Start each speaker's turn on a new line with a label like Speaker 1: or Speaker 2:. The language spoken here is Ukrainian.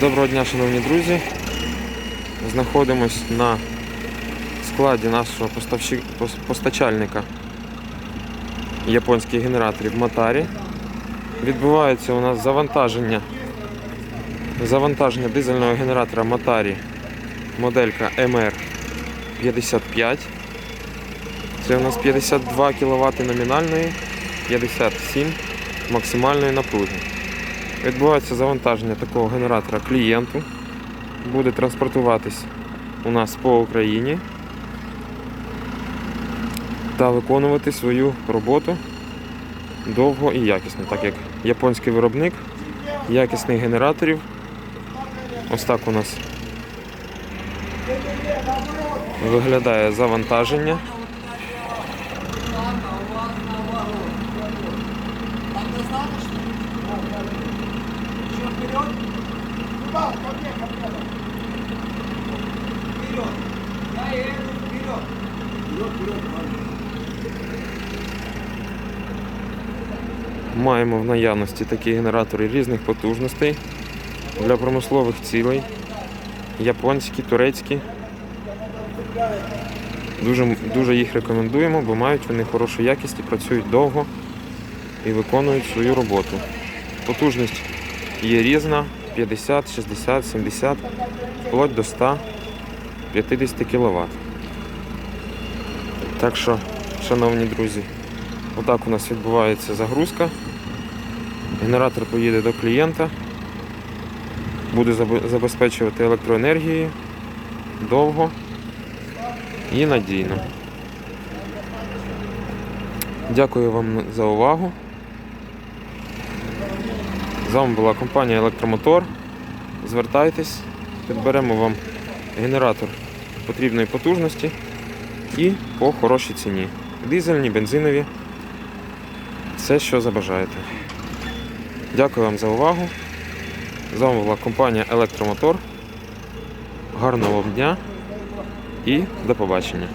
Speaker 1: Доброго дня, шановні друзі. Знаходимось на складі нашого постачальника японських генераторів Матарі. Відбувається у нас завантаження, завантаження дизельного генератора Матарі моделька MR55. Це у нас 52 кВт номінальної, 57 максимальної напруги. Відбувається завантаження такого генератора клієнту. Буде транспортуватись у нас по Україні та виконувати свою роботу довго і якісно, так як японський виробник якісних генераторів. Ось так у нас виглядає завантаження. Маємо в наявності такі генератори різних потужностей для промислових цілей. Японські, турецькі. Дуже, дуже їх рекомендуємо, бо мають вони хорошу якість і працюють довго і виконують свою роботу. Потужність є різна 50, 60, 70, вплоть до 150 кВт. Так що, шановні друзі, отак у нас відбувається загрузка. Генератор поїде до клієнта, буде забезпечувати електроенергією довго і надійно. Дякую вам за увагу. З вами була компанія Електромотор. Звертайтесь, підберемо вам генератор потрібної потужності і по хорошій ціні. Дизельні, бензинові. Все, що забажаєте. Дякую вам за увагу. З вами була компанія Електромотор. Гарного вам дня і до побачення.